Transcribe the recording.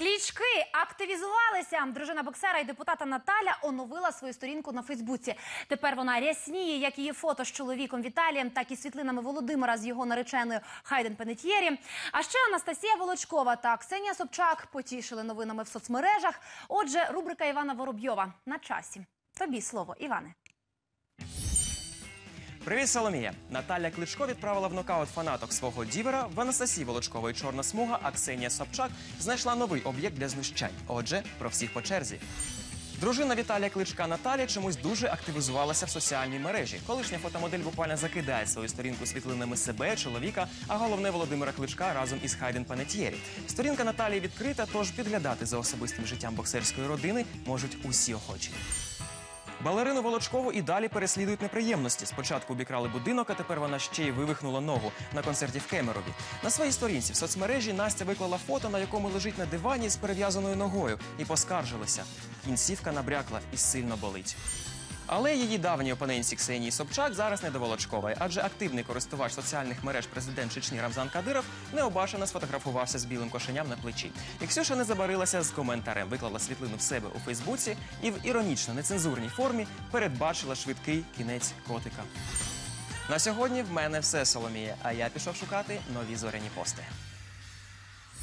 Клічки активізувалися. Дружина боксера і депутата Наталя оновила свою сторінку на Фейсбуці. Тепер вона рясніє, як її фото з чоловіком Віталієм, так і світлинами Володимира з його нареченою Хайден Пенетьєрі. А ще Анастасія Волочкова та Ксенія Собчак потішили новинами в соцмережах. Отже, рубрика Івана Воробйова на часі. Тобі слово, Іване. Привіт, Соломія. Наталя Кличко відправила в нокаут фанаток свого дівера в Анастасії Волочкової чорна смуга, а Ксенія Собчак знайшла новий об'єкт для знущань. Отже, про всіх по черзі. Дружина Віталія Кличка Наталя чомусь дуже активізувалася в соціальній мережі. Колишня фотомодель буквально закидає свою сторінку світлинами себе, чоловіка, а головне Володимира Кличка разом із Хайден Панетьєрі. Сторінка Наталії відкрита, тож підглядати за особистим життям боксерської родини можуть усі охочі. Балерину Волочкову і далі переслідують неприємності. Спочатку обікрали будинок, а тепер вона ще й вивихнула ногу на концерті в Кемерові. На своїй сторінці в соцмережі Настя виклала фото, на якому лежить на дивані з перев'язаною ногою, і поскаржилася. Кінцівка набрякла і сильно болить. Але її давній опоненті Ксенії Собчак зараз не до адже активний користувач соціальних мереж президент Чечні Рамзан Кадиров необачено сфотографувався з білим кошеням на плечі. І Ксюша не забарилася з коментарем, виклала світлину в себе у Фейсбуці і в іронічно нецензурній формі передбачила швидкий кінець котика. На сьогодні в мене все Соломія, а я пішов шукати нові зоряні пости.